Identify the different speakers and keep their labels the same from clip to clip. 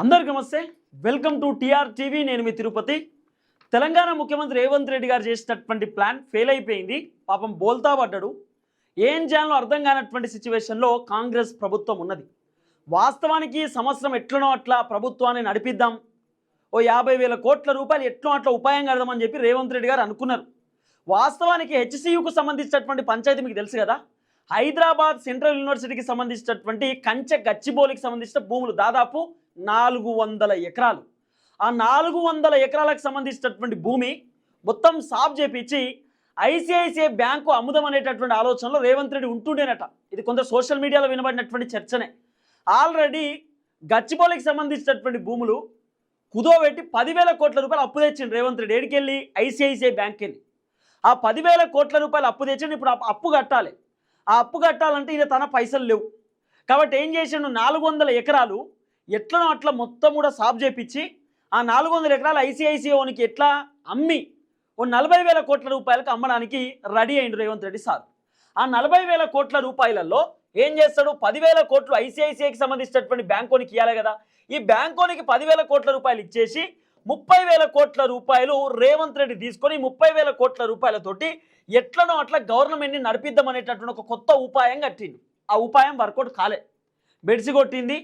Speaker 1: అందరికి నమస్తే. Welcome to TR TV. నేను మీ తిరుపతి. తెలంగాణ ముఖ్యమంత్రి రేవంత్ రెడ్డి గారు చేసినటువంటి ప్లాన్ ఫెయిల్ అయిపోయింది. పాపం బోల్తా పడ్డాడు. ఏం చేయాలో అర్థం కానటువంటి సిచ్యువేషన్లో కాంగ్రెస్ ప్రభుత్వం ఉన్నది. వాస్తవానికి సంవత్సరం ఎట్లనో అట్లా ప్రభుత్వాన్ని నడిపిద్దాం. ఓ యాభై వేల కోట్ల రూపాయలు ఎట్లా అట్లా ఉపాయం కడదామని చెప్పి రేవంత్ రెడ్డి గారు అనుకున్నారు. వాస్తవానికి హెచ్సియుకు సంబంధించినటువంటి పంచాయతీ మీకు తెలుసు కదా? హైదరాబాద్ సెంట్రల్ యూనివర్సిటీకి సంబంధించినటువంటి కంచె గచ్చిబోలికి సంబంధించిన భూములు దాదాపు నాలుగు వందల ఎకరాలు. ఆ నాలుగు వందల ఎకరాలకు సంబంధించినటువంటి భూమి మొత్తం సాఫ్ చేపించి ఐసిఐసిఐ బ్యాంకు అమ్ముదం అనేటటువంటి ఆలోచనలో రేవంత్ రెడ్డి ఉంటుండేనట. ఇది కొంత సోషల్ మీడియాలో వినబడినటువంటి చర్చనే. ఆల్రెడీ గచ్చిబౌలికి సంబంధించినటువంటి భూములు కుదోబెట్టి పదివేల కోట్ల రూపాయలు అప్పు తెచ్చిండు రేవంత్ రెడ్డి. ఏడికెళ్ళి? ఐసిఐసిఐ బ్యాంక్కి వెళ్ళి ఆ పదివేల కోట్ల రూపాయలు అప్పు తెచ్చిండు. ఇప్పుడు అప్పు కట్టాలి. ఆ అప్పు కట్టాలంటే ఇది తన పైసలు లేవు. కాబట్టి ఏం చేసిండు? నాలుగు వందల ఎకరాలు ఎట్లనో అట్లా మొత్తం కూడా సాఫ్ చేపించి ఆ నాలుగు వందల ఎకరాలు ఐసిఐసిఓనికి ఎట్లా అమ్మి ఓ నలభై వేల కోట్ల రూపాయలకు అమ్మడానికి రెడీ అయిండు రేవంత్ రెడ్డి సార్. ఆ నలభై వేల కోట్ల రూపాయలలో ఏం చేస్తాడు? పదివేల కోట్లు ఐసిఐసిఐకి సంబంధించినటువంటి బ్యాంకోనికి ఇవ్వాలి కదా. ఈ బ్యాంకోనికి పదివేల కోట్ల రూపాయలు ఇచ్చేసి ముప్పై వేల కోట్ల రూపాయలు రేవంత్ రెడ్డి తీసుకొని ముప్పై వేల కోట్ల రూపాయలతోటి ఎట్లనో అట్లా గవర్నమెంట్ని నడిపిద్దాం అనేటటువంటి ఒక కొత్త ఉపాయం కట్టిండు. ఆ ఉపాయం వర్కౌట్ కాలే. బెడిసి కొట్టింది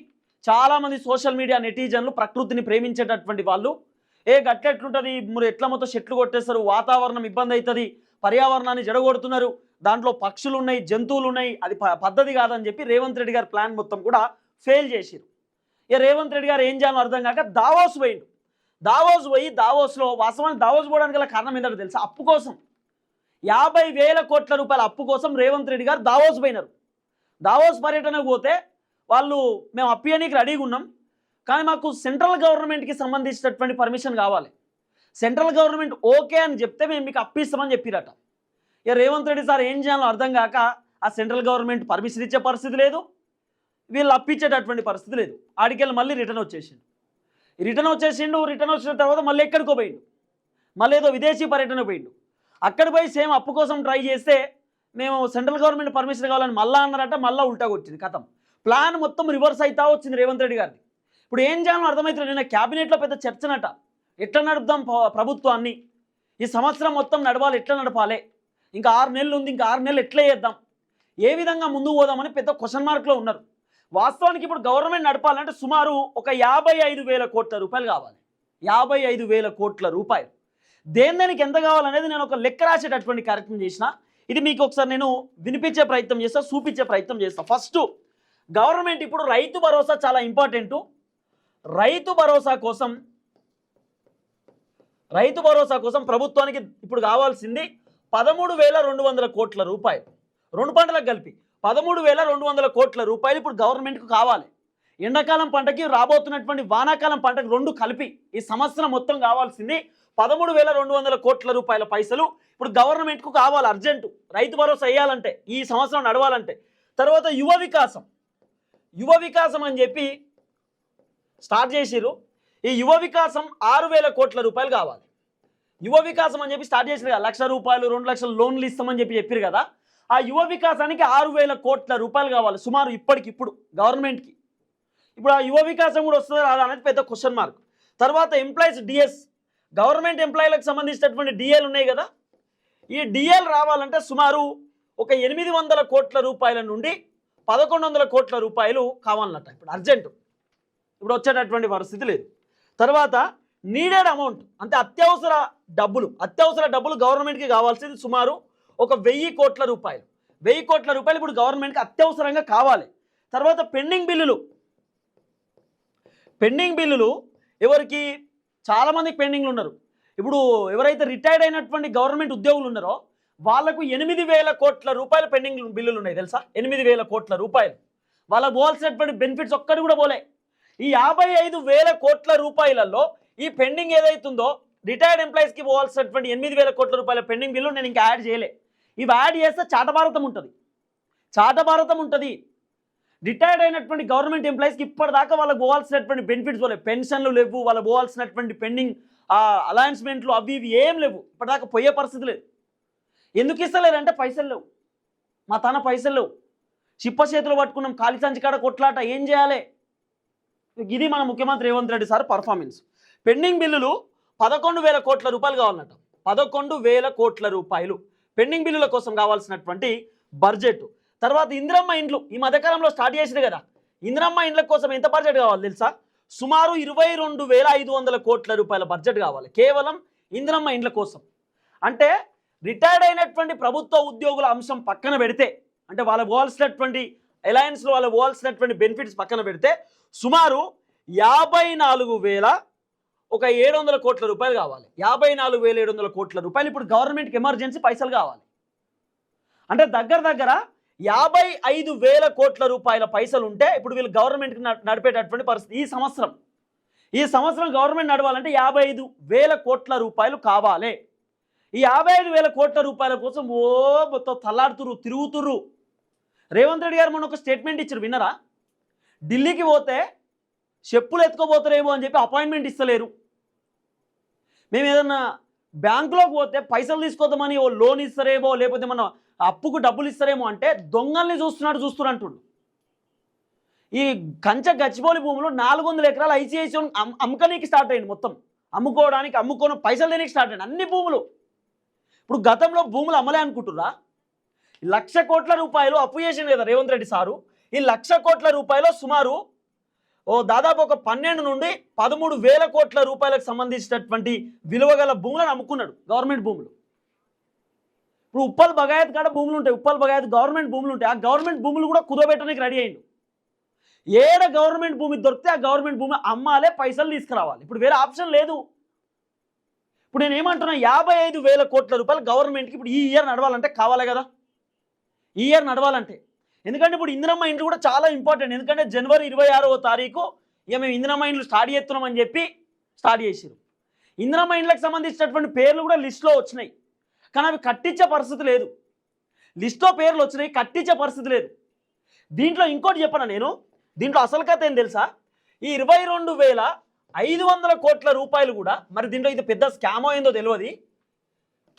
Speaker 1: చాలామంది సోషల్ మీడియా నెటిజన్లు ప్రకృతిని ప్రేమించేటటువంటి వాళ్ళు. ఏ గట్టెట్లుంటుంది? మీరు ఎట్ల మొత్తం చెట్లు కొట్టేస్తారు? వాతావరణం ఇబ్బంది అవుతుంది పర్యావరణాన్ని జడగొడుతున్నారు. దాంట్లో పక్షులు ఉన్నాయి జంతువులు ఉన్నాయి అది ప- పద్ధతి కాదని చెప్పి రేవంత్ రెడ్డి గారి ప్లాన్ మొత్తం కూడా ఫెయిల్ చేసిరు ఇక రేవంత్ రెడ్డి గారు ఏం చేయాలో అర్థం కాక దావోస్ పోయిండు. దావోస్ పోయి దావోస్లో వాస్తవానికి దావోస్ పోవడానికి గల కారణం ఏంటంటే తెలుసా? అప్పు కోసం. యాభై వేల కోట్ల రూపాయల అప్పు కోసం రేవంత్ రెడ్డి గారు దావోస్ పోయినారు. దావోస్ పర్యటనకు పోతే వాళ్ళు మేము అప్పియనీకి రెడీగా ఉన్నాం. కానీ మాకు సెంట్రల్ గవర్నమెంట్కి సంబంధించినటువంటి పర్మిషన్ కావాలి. సెంట్రల్ గవర్నమెంట్ ఓకే అని చెప్తే మేము మీకు అప్పిస్తామని చెప్పిరట. ఇక రేవంత్ రెడ్డి సార్ ఏం చేయాలో అర్థం కాక ఆ సెంట్రల్ గవర్నమెంట్ పర్మిషన్ ఇచ్చే పరిస్థితి లేదు. వీళ్ళు అప్పించేటటువంటి పరిస్థితి లేదు. ఆడికెళ్ళి మళ్ళీ రిటర్న్ వచ్చేసిండు. రిటర్న్ వచ్చేసిండు రిటర్న్ వచ్చిన తర్వాత మళ్ళీ ఎక్కడికో పోయిండు. మళ్ళీ ఏదో విదేశీ పర్యటన పోయిండు. అక్కడ పోయి సేమ్ అప్పు కోసం ట్రై చేస్తే మేము సెంట్రల్ గవర్నమెంట్ పర్మిషన్ కావాలని మళ్ళా అన్నారట మళ్ళీ ఉల్టా వచ్చింది కథం. ప్లాన్ మొత్తం రివర్స్ అవుతా వచ్చింది రేవంత్ రెడ్డి గారిది. ఇప్పుడు ఏం చేయాలో అర్థమవుతుంది నిన్న క్యాబినెట్లో పెద్ద చర్చనట. ఎట్లా నడుపుదాం ప్రభుత్వాన్ని? ఈ సంవత్సరం మొత్తం నడవాలి ఎట్లా నడపాలి? ఇంకా ఆరు నెలలు ఉంది ఇంకా ఆరు నెలలు ఎట్లా చేద్దాం? ఏ విధంగా ముందుకు పోదామని పెద్ద క్వశ్చన్ మార్క్లో ఉన్నారు. వాస్తవానికి ఇప్పుడు గవర్నమెంట్ నడపాలంటే సుమారు ఒక యాభై ఐదు వేల కోట్ల రూపాయలు కావాలి. యాభై ఐదు వేల కోట్ల రూపాయలు. దేని దానికి ఎంత కావాలనేది నేను ఒక లెక్క రాసేటటువంటి కార్యక్రమం చేసిన. ఇది మీకు ఒకసారి నేను వినిపించే ప్రయత్నం చేస్తా చూపించే ప్రయత్నం చేస్తా. ఫస్ట్ గవర్నమెంట్ ఇప్పుడు రైతు భరోసా చాలా ఇంపార్టెంట్. రైతు భరోసా కోసం రైతు భరోసా కోసం ప్రభుత్వానికి ఇప్పుడు కావాల్సింది పదమూడు వేల రెండు వందల కోట్ల రూపాయలు. రెండు పంటలకు కలిపి పదమూడు వేల రెండు వందల కోట్ల రూపాయలు ఇప్పుడు గవర్నమెంట్కు కావాలి. ఎండాకాలం పంటకి రాబోతున్నటువంటి వానాకాలం పంటకు రెండు కలిపి ఈ సంవత్సరం మొత్తం కావాల్సింది పదమూడు వేల రెండు వందల కోట్ల రూపాయల పైసలు ఇప్పుడు గవర్నమెంట్కు కావాలి అర్జెంటు. రైతు భరోసా వేయాలంటే ఈ సంవత్సరం నడవాలంటే. తర్వాత యువ వికాసం. యువ వికాసం అని చెప్పి స్టార్ట్ చేసిర్రు. ఈ యువ వికాసం ఆరు వేల కోట్ల రూపాయలు కావాలి. యువ వికాసం అని చెప్పి స్టార్ట్ చేసిరు కదా. లక్ష రూపాయలు రెండు లక్షల లోన్లు ఇస్తామని చెప్పి చెప్పారు కదా. ఆ యువ వికాసానికి ఆరు వేల కోట్ల రూపాయలు కావాలి. సుమారు ఇప్పటికిప్పుడు గవర్నమెంట్కి. ఇప్పుడు ఆ యువ వికాసం కూడా వస్తుందా రాదా అనేది పెద్ద క్వశ్చన్ మార్క్ తర్వాత ఎంప్లాయీస్ డిఎస్ గవర్నమెంట్ ఎంప్లాయీలకు సంబంధించినటువంటి డిఎల్ ఉన్నాయి కదా. ఈ డిఎల్ రావాలంటే సుమారు ఒక ఎనిమిది వందల కోట్ల రూపాయల నుండి పదకొండు వందల కోట్ల రూపాయలు కావాలన్నట్ట ఇప్పుడు అర్జెంటు. ఇప్పుడు వచ్చేటటువంటి పరిస్థితి లేదు. తర్వాత నీడెడ్ అమౌంట్ అంటే అత్యవసర డబ్బులు అత్యవసర డబ్బులు గవర్నమెంట్కి కావాల్సింది సుమారు ఒక వెయ్యి కోట్ల రూపాయలు. వెయ్యి కోట్ల రూపాయలు ఇప్పుడు గవర్నమెంట్కి అత్యవసరంగా కావాలి. తర్వాత పెండింగ్ బిల్లులు. పెండింగ్ బిల్లులు ఎవరికి చాలామందికి పెండింగ్లు ఉన్నారు. ఇప్పుడు ఎవరైతే రిటైర్డ్ అయినటువంటి గవర్నమెంట్ ఉద్యోగులు ఉన్నారో వాళ్ళకు ఎనిమిది వేల కోట్ల రూపాయల పెండింగ్ బిల్లులు ఉన్నాయి తెలుసా? ఎనిమిది వేల కోట్ల రూపాయలు. వాళ్ళకు పోవాల్సినటువంటి బెనిఫిట్స్ ఒక్కటి కూడా పోలే. ఈ యాభై ఐదు వేల కోట్ల రూపాయలలో ఈ పెండింగ్ ఏదైతుందో రిటైర్డ్ ఎంప్లాయీస్కి పోవాల్సినటువంటి ఎనిమిది వేల కోట్ల రూపాయల పెండింగ్ బిల్లు నేను ఇంకా యాడ్ చేయలే. ఇవి యాడ్ చేస్తే చాటభారతం ఉంటుంది. చాటభారతం ఉంటుంది. రిటైర్డ్ అయినటువంటి గవర్నమెంట్ ఎంప్లాయీస్కి ఇప్పటిదాకా వాళ్ళకి పోవాల్సినటువంటి బెనిఫిట్స్ పోలే. పెన్షన్లు లేవు వాళ్ళకి పోవాల్సినటువంటి పెండింగ్ అలయన్స్మెంట్లు అవి ఇవి ఏం లేవు. ఇప్పటిదాకా పోయే పరిస్థితి లేదు. ఎందుకు ఇస్తలేరంటే పైసలు లేవు. మా తన పైసలు లేవు. చిప్ప చేతులు పట్టుకున్నాం ఖాళీ సంచికాడ కొట్లాట ఏం చేయాలి? ఇది మన ముఖ్యమంత్రి Revanth Reddy sir performance. Pending బిల్లులు పదకొండు వేల కోట్ల రూపాయలు కావాలన్నట పదకొండు వేల కోట్ల రూపాయలు పెండింగ్ బిల్లుల కోసం కావాల్సినటువంటి బడ్జెట్. తర్వాత ఇందిరమ్మ ఇండ్లు ఈ మధ్యకాలంలో స్టార్ట్ చేసింది కదా. ఇందిరమ్మ ఇండ్ల కోసం ఎంత బడ్జెట్ కావాలి తెలుసా? సుమారు ఇరవై రెండు వేల ఐదు వందల కోట్ల రూపాయల బడ్జెట్ కావాలి. కేవలం ఇందిరమ్మ ఇండ్ల కోసం. అంటే రిటైర్డ్ అయినటువంటి ప్రభుత్వ ఉద్యోగుల అంశం పక్కన పెడితే అంటే వాళ్ళ పోవాల్సినటువంటి అలయన్స్లో వాళ్ళ పోవాల్సినటువంటి బెనిఫిట్స్ పక్కన పెడితే సుమారు యాభై నాలుగు వేల ఒక ఏడు వందల కోట్ల రూపాయలు కావాలి. యాభై నాలుగు వేల ఏడు వందల కోట్ల రూపాయలు ఇప్పుడు గవర్నమెంట్కి ఎమర్జెన్సీ పైసలు కావాలి. అంటే దగ్గర దగ్గర యాభై ఐదు వేల కోట్ల రూపాయల పైసలు ఉంటే ఇప్పుడు వీళ్ళు గవర్నమెంట్కి నడిపేటటువంటి పరిస్థితి. ఈ సంవత్సరం ఈ సంవత్సరం గవర్నమెంట్ నడవాలంటే యాభై ఐదు వేల కోట్ల రూపాయలు కావాలి. ఈ యాభై ఐదు వేల కోట్ల రూపాయల కోసం ఓ మొత్తం తల్లాడుతురు తిరుగుతురు రేవంత్ రెడ్డి గారు మొన్న ఒక స్టేట్మెంట్ ఇచ్చారు విన్నరా? ఢిల్లీకి పోతే చెప్పులు ఎత్తుకోబోతారేమో అని చెప్పి అపాయింట్మెంట్ ఇస్తలేరు. మేము ఏదన్నా బ్యాంకులోకి పోతే పైసలు తీసుకోదామని ఓ లోన్ ఇస్తారేమో లేకపోతే మన అప్పుకు డబ్బులు ఇస్తారేమో అంటే దొంగల్ని చూస్తున్నాడు చూస్తున్నట్టుండు ఈ కంచె గచ్చిబౌలి భూములు నాలుగు వందల ఎకరాలు ఐసీఐసీ అమ్మకానికి స్టార్ట్ అయింది మొత్తం. అమ్ముకోవడానికి అమ్ముకోవడం పైసలు దేనికి స్టార్ట్ అయింది అన్ని భూములు. ఇప్పుడు గతంలో భూములు అమ్మలే అనుకుంటున్నా లక్ష కోట్ల రూపాయలు అప్పు చేసింది కదా రేవంత్ రెడ్డి సారు. ఈ లక్ష కోట్ల రూపాయలు సుమారు ఓ దాదాపు ఒక పన్నెండు నుండి పదమూడు వేల కోట్ల రూపాయలకు సంబంధించినటువంటి విలువ గల భూములను అమ్ముకున్నాడు గవర్నమెంట్ భూములు. ఇప్పుడు ఉప్పల్ బగాయత్ కాడ భూములు ఉంటాయి. ఉప్పల్ బగాయత్ గవర్నమెంట్ భూములు ఉంటాయి. ఆ గవర్నమెంట్ భూములు కూడా కుదోబెట్టడానికి రెడీ అయ్యిండు. ఏడ గవర్నమెంట్ భూమి దొరికితే ఆ గవర్నమెంట్ భూమి అమ్మాలే పైసలు తీసుకురావాలి. ఇప్పుడు వేరే ఆప్షన్ లేదు. ఇప్పుడు నేను ఏమంటున్నా యాభై ఐదు వేల కోట్ల రూపాయలు గవర్నమెంట్కి ఇప్పుడు ఈ ఇయర్ నడవాలంటే కావాలి కదా. ఈ ఇయర్ నడవాలంటే. ఎందుకంటే ఇప్పుడు ఇందిరమ్మ ఇండ్లు కూడా చాలా ఇంపార్టెంట్ ఎందుకంటే జనవరి ఇరవై ఆరవ తారీఖు ఇక మేము ఇందిరమ్మ ఇండ్లు స్టార్ట్ చేస్తున్నామని చెప్పి స్టార్ట్ చేసారు ఇందిరమ్మ ఇండ్లకు సంబంధించినటువంటి పేర్లు కూడా లిస్టులో వచ్చినాయి. కానీ అవి కట్టించే పరిస్థితి లేదు. లిస్టులో పేర్లు వచ్చినాయి కట్టించే పరిస్థితి లేదు. దీంట్లో ఇంకోటి చెప్పనా నేను? దీంట్లో అసలు కథ ఏం తెలుసా? ఈ ఇరవై రెండు వేల ఐదు వందల కోట్ల రూపాయలు కూడా మరి దీంట్లో ఇది పెద్ద స్కామో ఏందో తెలియదు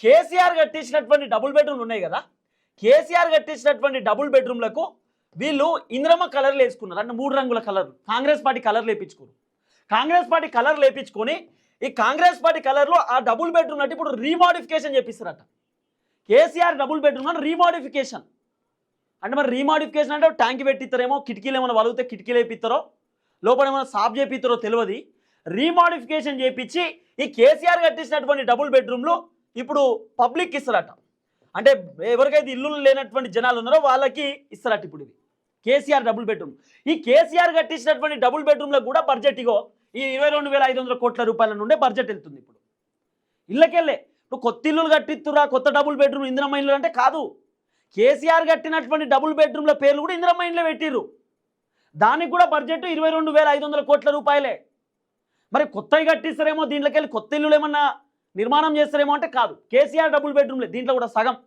Speaker 1: కేసీఆర్ కట్టించినటువంటి డబుల్ బెడ్రూమ్లు ఉన్నాయి కదా. కేసీఆర్ కట్టించినటువంటి డబుల్ బెడ్రూమ్లకు వీళ్ళు ఇంద్రమ్మ కలర్లు వేసుకున్నారు. అంటే మూడు రంగుల కలర్లు కాంగ్రెస్ పార్టీ కలర్లు వేయించుకున్నారు కాంగ్రెస్ పార్టీ కలర్లు వేయించుకొని ఈ కాంగ్రెస్ పార్టీ కలర్లో ఆ డబుల్ బెడ్రూమ్ అంటే ఇప్పుడు రీమాడిఫికేషన్ చేపిస్తారట. కేసీఆర్ డబుల్ బెడ్రూమ్ అని రీమాడిఫికేషన్ అంటే మరి రీమాడిఫికేషన్ అంటే ట్యాంక్ పెట్టిస్తారేమో కిటికీలు ఏమైనా వలిగితే కిటికీలు వేపిస్తారో లోపల ఏమైనా సాఫ్ చేపిస్తారో తెలియదు రీమాడిఫికేషన్ చేపించి ఈ కేసీఆర్ కట్టించినటువంటి డబుల్ బెడ్రూమ్లు ఇప్పుడు పబ్లిక్ ఇస్తారట. అంటే ఎవరికైతే ఇల్లు లేనటువంటి జనాలు ఉన్నారో వాళ్ళకి ఇస్తారట ఇప్పుడు ఇది కేసీఆర్ డబుల్ బెడ్రూమ్. ఈ కేసీఆర్ కట్టించినటువంటి డబుల్ బెడ్రూమ్లకు కూడా బడ్జెట్ ఇగో ఈ ఇరవై రెండు వేల ఐదు వందల కోట్ల రూపాయల నుండే బడ్జెట్ వెళ్తుంది ఇప్పుడు. ఇళ్ళకెళ్ళే ఇప్పుడు కొత్త ఇల్లులు కట్టిస్తురా కొత్త డబుల్ బెడ్రూమ్ ఇందిరమ్మ ఇల్లు అంటే కాదు. కేసీఆర్ కట్టినటువంటి డబుల్ బెడ్రూమ్ల పేర్లు కూడా ఇందిరమ్మ ఇంట్లో పెట్టిర్రు. దానికి కూడా బడ్జెట్ ఇరవై రెండు వేల ఐదు వందల కోట్ల రూపాయలే. మరి కొత్తవి కట్టిస్తారేమో దీంట్లోకి వెళ్ళి కొత్త ఇల్లులు ఏమన్నా నిర్మాణం చేస్తారేమో అంటే కాదు. కేసీఆర్ డబుల్ బెడ్రూమ్లే దీంట్లో కూడా సగం.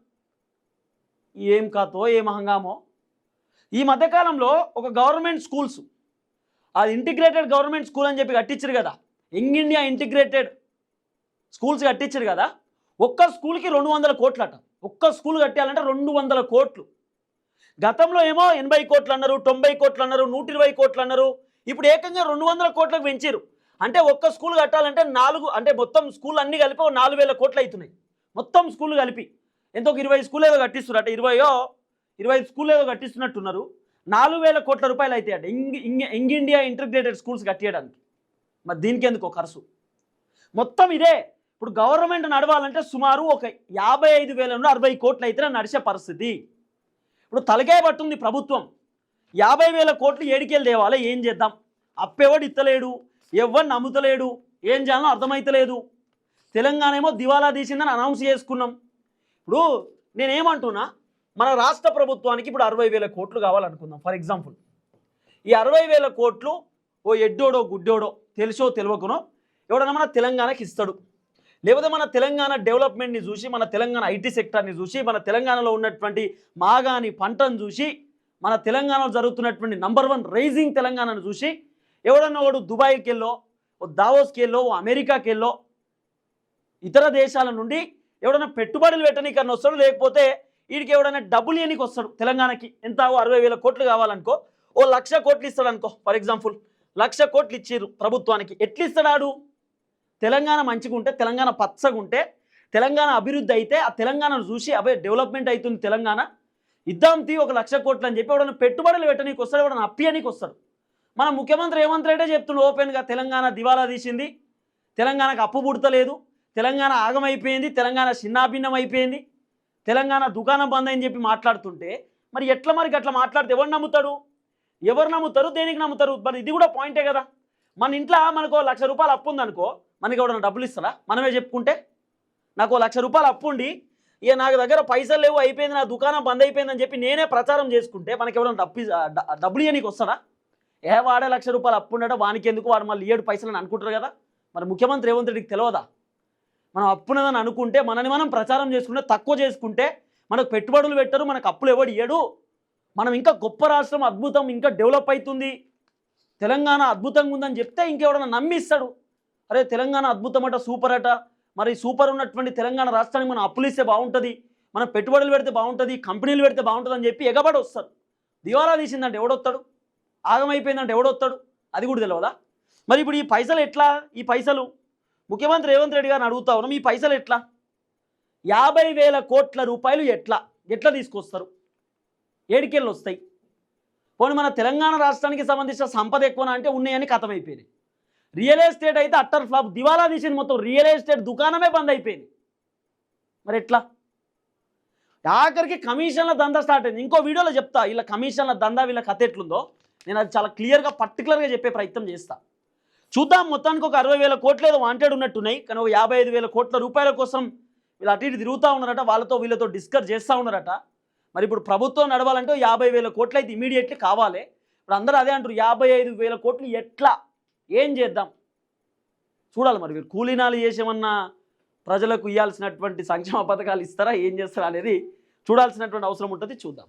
Speaker 1: ఏం కాతో ఏం హంగామో ఈ మధ్యకాలంలో ఒక గవర్నమెంట్ స్కూల్స్ అది ఇంటిగ్రేటెడ్ గవర్నమెంట్ స్కూల్ అని చెప్పి కట్టించారు కదా. యంగ్ ఇండియా ఇంటిగ్రేటెడ్ స్కూల్స్ కట్టించారు కదా. ఒక్క స్కూల్కి రెండు వందల కోట్లు అట ఒక్క స్కూల్ కట్టాలంటే రెండు వందల కోట్లు. గతంలో ఏమో ఎనభై కోట్లు అన్నారు తొంభై కోట్లు అన్నారు నూట ఇరవై కోట్లు అన్నారు. ఇప్పుడు ఏకంగా రెండు వందల కోట్లకు పెంచారు అంటే ఒక్క స్కూల్ కట్టాలంటే నాలుగు అంటే మొత్తం స్కూల్ అన్ని కలిపి ఒక నాలుగు వేల కోట్లు అవుతున్నాయి. మొత్తం స్కూల్ కలిపి. ఎంతో ఒక ఇరవై స్కూల్ ఏదో కట్టిస్తున్నారు అంటే ఇరవయో ఇరవై స్కూల్ ఏదో కట్టిస్తున్నట్టున్నారు. నాలుగు వేల కోట్ల రూపాయలు అయితే అంట. ఇంగ్ ఇంగ్ ఇండియా ఇంటిగ్రేటెడ్ స్కూల్స్ కట్టేయడానికి. మరి దీనికి ఎందుకు ఖర్చు? మొత్తం ఇదే. ఇప్పుడు గవర్నమెంట్ నడవాలంటే సుమారు ఒక యాభై ఐదు వేల నుండి అరవై కోట్లు అయితే నడిచే పరిస్థితి. ఇప్పుడు తలకే పట్టుంది ప్రభుత్వం. యాభై వేల కోట్లు ఏడికెళ్ళి తేవాలి. ఏం చేద్దాం? అప్పెవడు ఇత్తలేడు. ఎవరు నమ్ముతలేడు. ఏం చేయాలో అర్థమైతలేదు. తెలంగాణ ఏమో దివాలా తీసిందని అనౌన్స్ చేసుకున్నాం. ఇప్పుడు నేనేమంటున్నా మన రాష్ట్ర ప్రభుత్వానికి ఇప్పుడు అరవై వేల కోట్లు కావాలనుకుందాం. ఫర్ ఎగ్జాంపుల్ ఈ అరవై వేల కోట్లు ఓ ఎడ్డోడో గుడ్డోడో తెలుసో తెలియకునో ఎవడన్నా మన తెలంగాణకి ఇస్తాడు. లేకపోతే మన తెలంగాణ డెవలప్మెంట్ని చూసి మన తెలంగాణ ఐటీ సెక్టర్ని చూసి మన తెలంగాణలో ఉన్నటువంటి మాగాని పంటను చూసి మన తెలంగాణలో జరుగుతున్నటువంటి నంబర్ వన్ రైజింగ్ తెలంగాణను చూసి ఎవడన్నా వాడు దుబాయ్కి వెళ్ళో ఓ దావోస్కి వెళ్ళో ఓ అమెరికాకి వెళ్ళో ఇతర దేశాల నుండి ఎవడన్నా పెట్టుబడులు పెట్టనీకన్నా వస్తాడు లేకపోతే వీడికి ఎవడైనా డబ్బులు ఇవ్వనికి వస్తాడు తెలంగాణకి. ఎంత? ఓ అరవై వేల కోట్లు కావాలనుకో ఓ లక్ష కోట్లు ఇస్తాడు అనుకో ఫర్ ఎగ్జాంపుల్ లక్ష కోట్లు ఇచ్చారు ప్రభుత్వానికి. ఎట్లా తెలంగాణ మంచిగా ఉంటే తెలంగాణ పచ్చగా ఉంటే తెలంగాణ అభివృద్ధి అయితే ఆ తెలంగాణను చూసి అవే డెవలప్మెంట్ అవుతుంది తెలంగాణ. ఇద్దాం తీ ఒక లక్ష కోట్లు అని చెప్పి ఎవడన్నా పెట్టుబడులు పెట్టనీకి వస్తాడు ఎవడన్నా అప్పియనీకి వస్తాడు. మన ముఖ్యమంత్రి రేవంత్ రెడ్డి ఓపెన్గా తెలంగాణ దివాలా తీసింది. తెలంగాణకు అప్పు పుడతలేదు. తెలంగాణ ఆగమైపోయింది. తెలంగాణ చిన్నాభిన్నం అయిపోయింది. తెలంగాణ దుకాణం బంద్ అని చెప్పి మాట్లాడుతుంటే మరి ఎట్లా మరి అట్లా మాట్లాడితే ఎవరు నమ్ముతాడు? ఎవరు నమ్ముతారు? దేనికి నమ్ముతారు? మరి ఇది కూడా పాయింటే కదా. మన ఇంట్లో మనకు లక్ష రూపాయలు అప్పు ఉందనుకో మనకి ఎవడన్నా డబ్బులు ఇస్తారా మనమే చెప్పుకుంటే. నాకు లక్ష రూపాయలు అప్పు ఉండి ఇక నాకు దగ్గర పైసలు లేవు అయిపోయింది నా దుకాణం బంద్ అయిపోయిందని చెప్పి నేనే ప్రచారం చేసుకుంటే మనకి ఎవరైనా డబ్బు డ- డబ్బులు ఇవ్వనీకి వస్తాడా? ఏ వాడే లక్ష రూపాయలు అప్పు ఉండడం వానికి ఎందుకు వాడు మళ్ళీ ఏడు పైసలు అని అనుకుంటారు కదా? మరి ముఖ్యమంత్రి రేవంత్ రెడ్డికి తెలియదా? మనం అప్పున్నదని అనుకుంటే మనని మనం ప్రచారం చేసుకుంటే తక్కువ చేసుకుంటే మనకు పెట్టుబడులు పెట్టరు మనకు అప్పులు ఎవడు ఇయ్యడు. మనం ఇంకా గొప్ప రాష్ట్రం అద్భుతం ఇంకా డెవలప్ అవుతుంది తెలంగాణ అద్భుతంగా ఉందని చెప్తే ఇంకెవడన్నా నమ్మిస్తాడు. అరే తెలంగాణ అద్భుతం అట సూపర్ అట. మరి సూపర్ ఉన్నటువంటి తెలంగాణ రాష్ట్రానికి మనం అప్పులు ఇస్తే బాగుంటుంది. మనం పెట్టుబడులు పెడితే బాగుంటుంది కంపెనీలు పెడితే బాగుంటుంది అని చెప్పి ఎగబడి వస్తారు దివాలా తీసిందంటే ఎవడొస్తాడు ఆగమైపోయిందంటే ఎవడొస్తాడు అది కూడా తెలియదా మరి ఇప్పుడు ఈ పైసలు ఎట్లా? ఈ పైసలు? ముఖ్యమంత్రి రేవంత్ రెడ్డి గారిని అడుగుతా ఉన్నాం ఈ పైసలు ఎట్లా? యాభై వేల కోట్ల రూపాయలు ఎట్లా? ఎట్లా తీసుకొస్తారు? ఏడికెళ్ళు వస్తాయి? పోనీ మన తెలంగాణ రాష్ట్రానికి సంబంధించిన సంపద ఎక్కువనా అంటే ఉన్నాయని కథమైపోయింది. రియల్ ఎస్టేట్ అయితే అట్టర్ ఫ్లాప్. దివాలా తీసింది మొత్తం రియల్ ఎస్టేట్ దుకాణమే బంద్ అయిపోయింది. మరి ఎట్లా? ఆఖరికి కమిషన్ల దందా స్టార్ట్ అయింది. ఇంకో వీడియోలో చెప్తా ఇలా కమిషన్ల దందా వీళ్ళ కథ ఎట్లుందో. నేను అది చాలా క్లియర్గా పర్టికులర్గా చెప్పే ప్రయత్నం చేస్తాను చూద్దాం మొత్తానికి ఒక అరవై వేల కోట్లు ఏదో వాంటెడ్ ఉన్నట్టున్నాయి కానీ ఒక యాభై ఐదు వేల కోట్ల రూపాయల కోసం వీళ్ళు అటు ఇటు తిరుగుతూ ఉన్నారట వాళ్ళతో వీళ్ళతో డిస్కస్ చేస్తూ ఉన్నారట. మరి ఇప్పుడు ప్రభుత్వం నడవాలంటే యాభై వేల కోట్లు అయితే ఇమీడియట్లీ కావాలి. ఇప్పుడు అందరూ అదే అంటారు యాభై ఐదు వేల కోట్లు ఎట్లా? ఏం చేద్దాం? చూడాలి మరి వీరు కూలీనాలు చేసేమన్నా ప్రజలకు ఇవ్వాల్సినటువంటి సంక్షేమ పథకాలు ఇస్తారా ఏం చేస్తారా అనేది చూడాల్సినటువంటి అవసరం ఉంటుంది చూద్దాం.